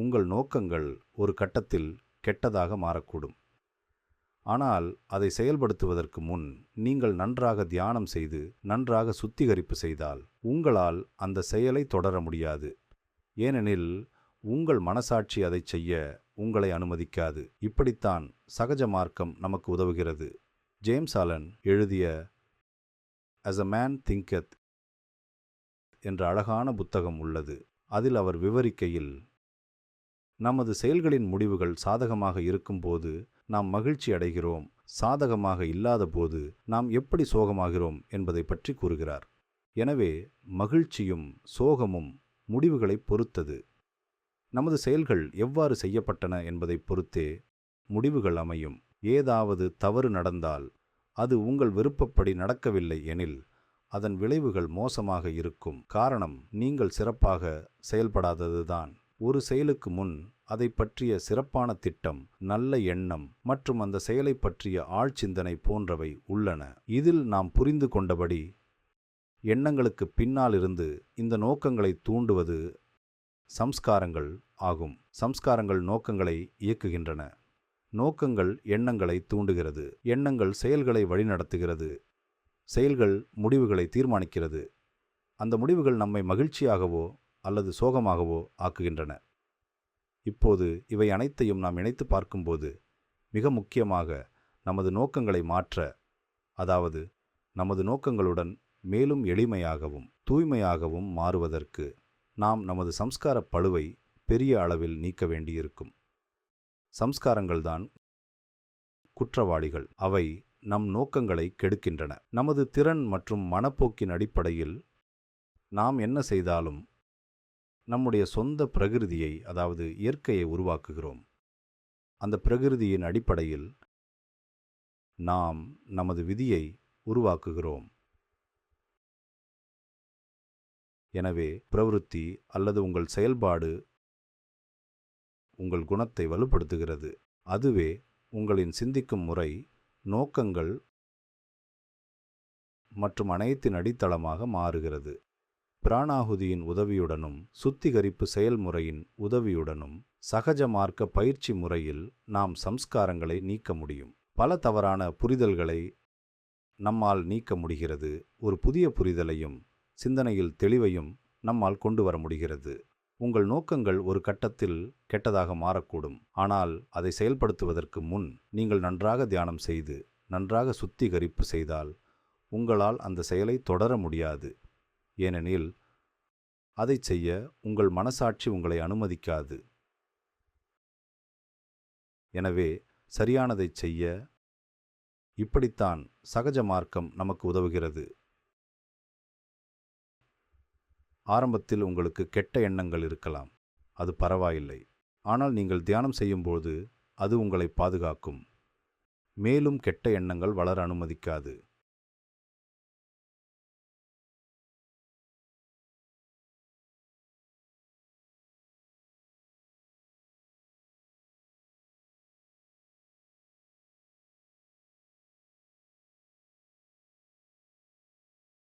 உங்கள் நோக்கங்கள் ஒரு கட்டத்தில் கெட்டதாக மாறக்கூடும். ஆனால் அதை செயல்படுத்துவதற்கு முன் நீங்கள் நன்றாக தியானம் செய்து நன்றாக சுத்திகரிப்பு செய்தால் உங்களால் அந்த செயலை தொடர முடியாது. ஏனெனில் உங்கள் மனசாட்சி அதை செய்ய உங்களை அனுமதிக்காது. இப்படித்தான் சகஜ மார்க்கம் நமக்கு உதவுகிறது. ஜேம்ஸ் ஆலன் எழுதிய அஸ் அ மேன் திங்கத் என்ற அழகான புத்தகம் உள்ளது. அதில் அவர் விவரிக்கையில் நமது செயல்களின் முடிவுகள் சாதகமாக இருக்கும்போது நாம் மகிழ்ச்சி அடைகிறோம். சாதகமாக இல்லாதபோது நாம் எப்படி சோகமாகிறோம் என்பதை பற்றி கூறுகிறார். எனவே மகிழ்ச்சியும் சோகமும் முடிவுகளை பொறுத்தது. நமது செயல்கள் எவ்வாறு செய்யப்பட்டன என்பதைப் பொறுத்தே முடிவுகள் அமையும். ஏதாவது தவறு நடந்தால் அது உங்கள் விருப்பப்படி நடக்கவில்லை எனில் அதன் விளைவுகள் மோசமாக இருக்கும். காரணம் நீங்கள் சிறப்பாக செயல்படாததுதான். ஒரு செயலுக்கு முன் அதை பற்றிய சிறப்பான திட்டம் நல்ல எண்ணம் மற்றும் அந்த செயலை பற்றிய ஆழ்சிந்தனை போன்றவை உள்ளன. இதில் நாம் புரிந்து கொண்டபடி எண்ணங்களுக்கு பின்னால் இருந்து இந்த நோக்கங்களை தூண்டுவது சம்ஸ்காரங்கள் ஆகும். சம்ஸ்காரங்கள் நோக்கங்களை இயக்குகின்றன. நோக்கங்கள் எண்ணங்களை தூண்டுகிறது. எண்ணங்கள் செயல்களை வழிநடத்துகிறது. செயல்கள் முடிவுகளை தீர்மானிக்கிறது. அந்த முடிவுகள் நம்மை மகிழ்ச்சியாகவோ அல்லது சோகமாகவோ ஆக்குகின்றன. இப்போது இவை அனைத்தையும் நாம் இணைத்து பார்க்கும்போது மிக முக்கியமாக நமது நோக்கங்களை மாற்ற அதாவது நமது நோக்கங்களுடன் மேலும் எளிமையாகவும் தூய்மையாகவும் மாறுவதற்கு நாம் நமது சம்ஸ்கார பழுவை பெரிய அளவில் நீக்க வேண்டியிருக்கும். சம்ஸ்காரங்கள்தான் குற்றவாளிகள். அவை நம் நோக்கங்களை கெடுக்கின்றன. நமது திறன் மற்றும் மனப்போக்கின் அடிப்படையில் நாம் என்ன செய்தாலும் நம்முடைய சொந்த பிரகிருதியை அதாவது இயற்கையை உருவாக்குகிறோம். அந்த பிரகிருதியின் அடிப்படையில் நாம் நமது விதியை உருவாக்குகிறோம். எனவே பிரவருத்தி அல்லது உங்கள் செயல்பாடு உங்கள் குணத்தை வலுப்படுத்துகிறது. அதுவே உங்களின் சிந்திக்கும் முறை நோக்கங்கள் மற்றும் அனைத்தின் அடித்தளமாக மாறுகிறது. பிராணாகுதியின் உதவியுடனும் சுத்திகரிப்பு செயல்முறையின் உதவியுடனும் சகஜ மார்க்க பயிற்சி முறையில் நாம் சம்ஸ்காரங்களை நீக்க முடியும். பல தவறான புரிதல்களை நம்மால் நீக்க முடிகிறது. ஒரு புதிய புரிதலையும் சிந்தனையில் தெளிவையும் நம்மால் கொண்டு வர முடிகிறது. உங்கள் நோக்கங்கள் ஒரு கட்டத்தில் கெட்டதாக மாறக்கூடும். ஆனால் அதை செயல்படுத்துவதற்கு முன் நீங்கள் நன்றாக தியானம் செய்து நன்றாக சுத்திகரிப்பு செய்தால் உங்களால் அந்த செயலை தொடர முடியாது. ஏனெனில் அதைச் செய்ய உங்கள் மனசாட்சி உங்களை அனுமதிக்காது. எனவே சரியானதை செய்ய இப்படித்தான் சகஜ மார்க்கம் நமக்கு உதவுகிறது. ஆரம்பத்தில் உங்களுக்கு கெட்ட எண்ணங்கள் இருக்கலாம். அது பரவாயில்லை. ஆனால் நீங்கள் தியானம் செய்யும்போது அது உங்களை பாதுகாக்கும். மேலும் கெட்ட எண்ணங்கள் வளர அனுமதிக்காது.